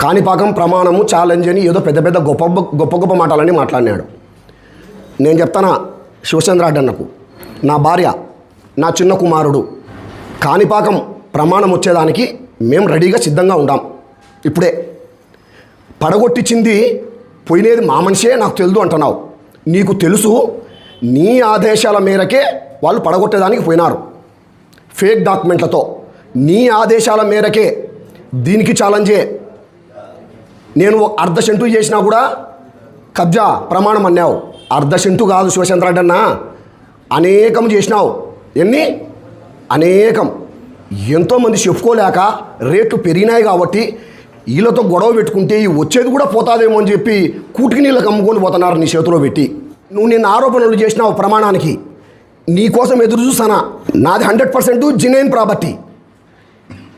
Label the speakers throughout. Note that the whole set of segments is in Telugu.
Speaker 1: కాణిపాకం ప్రమాణము ఛాలెంజ్ అని ఏదో పెద్ద పెద్ద గొప్ప గొప్ప గొప్ప మాటలని మాట్లాడినాడు. నేను చెప్తానా శివచంద్ర అడ్డన్నకు? నా భార్య నా చిన్న కుమారుడు. కాణిపాకం ప్రమాణం వచ్చేదానికి మేము రెడీగా సిద్ధంగా ఉండాం. ఇప్పుడే. పడగొట్టించింది పోయినది మా మనిషే నాకు తెలుసు అంటున్నావు. నీకు తెలుసు నీ ఆదేశాల మేరకే వాళ్ళు పడగొట్టేదానికి పోయినారు. ఫేక్ డాక్యుమెంట్లతో. నీ ఆదేశాల మేరకే దీనికి ఛాలెంజే నేను అర్ధ సెంటు చేసినా కూడా కబ్జా ప్రమాణం అన్నావు. అర్ధ సెంటు కాదు శివచంద్రరెడ్డి అన్న. అనేకం చేసినావు. ఎన్ని? అనేకం. ఎంతోమంది చెప్పుకోలేక రేట్లు పెరిగినాయి కాబట్టి వీళ్ళతో గొడవ పెట్టుకుంటే ఈ వచ్చేది కూడా పోతాదేమో అని చెప్పి కూటికి నీళ్ళకి అమ్ముకొని పోతున్నారు నీ చేతిలో పెట్టి. నువ్వు నిన్న ఆరోపణలు చేసినావు ప్రమాణానికి. నీ కోసం ఎదురు చూసానా నాది హండ్రెడ్ పర్సెంట్ జినైన్ ప్రాపర్టీ.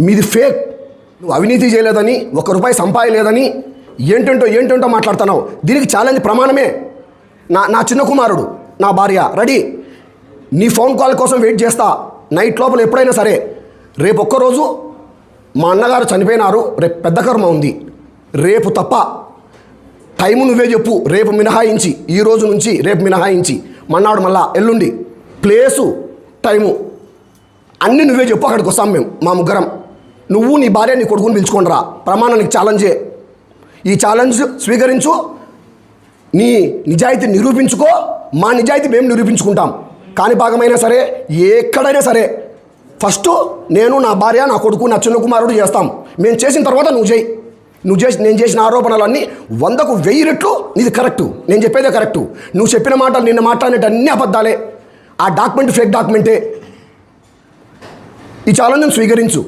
Speaker 1: మీది ఫేక్ నువ్వు అవినీతి చేయలేదని ఒక్క రూపాయి సంపాదలేదని ఏంటంటో ఏంటంటో మాట్లాడుతున్నావు. దీనికి ఛాలెంజ్ ప్రమాణమే. నా నా చిన్న కుమారుడు నా భార్య రెడీ. నీ ఫోన్ కాల్ కోసం వెయిట్ చేస్తా. నైట్ లోపల ఎప్పుడైనా సరే. రేపు ఒక్కరోజు మా అన్నగారు చనిపోయినారు. రేపు పెద్ద కర్మ ఉంది. రేపు తప్ప. టైము నువ్వే చెప్పు. రేపు మినహాయించి. ఈ రోజు నుంచి రేపు మినహాయించి. మన్నాడు మళ్ళా ఎల్లుండి. ప్లేసు టైము అన్నీ నువ్వే చెప్పు. అక్కడికి వస్తాం మేము. మా ముగ్గురం. నువ్వు నీ భార్య నీ కొడుకుని పిలుచుకోండి రా ప్రమాణానికి ఛాలెంజే ఈ ఛాలెంజ్ స్వీకరించు నీ నిజాయితీ నిరూపించుకో మా నిజాయితీ మేము నిరూపించుకుంటాం. కాని భాగమైనా సరే ఎక్కడైనా సరే ఫస్ట్ నేను నా భార్య నా కొడుకు నా చిన్న కుమారుడు చేస్తాం. మేము చేసిన తర్వాత నువ్వు చేయి. నువ్వు చేసి నేను చేసిన ఆరోపణలన్నీ వందకు వెయ్యి రెట్లు నీది కరెక్టు నేను చెప్పేదే కరెక్టు నువ్వు చెప్పిన మాటలు నిన్న మాట్లాడినట్టు అన్ని అబద్ధాలే. ఆ డాక్యుమెంట్ ఫేక్ డాక్యుమెంటే ఈ ఛాలెంజ్ని స్వీకరించు.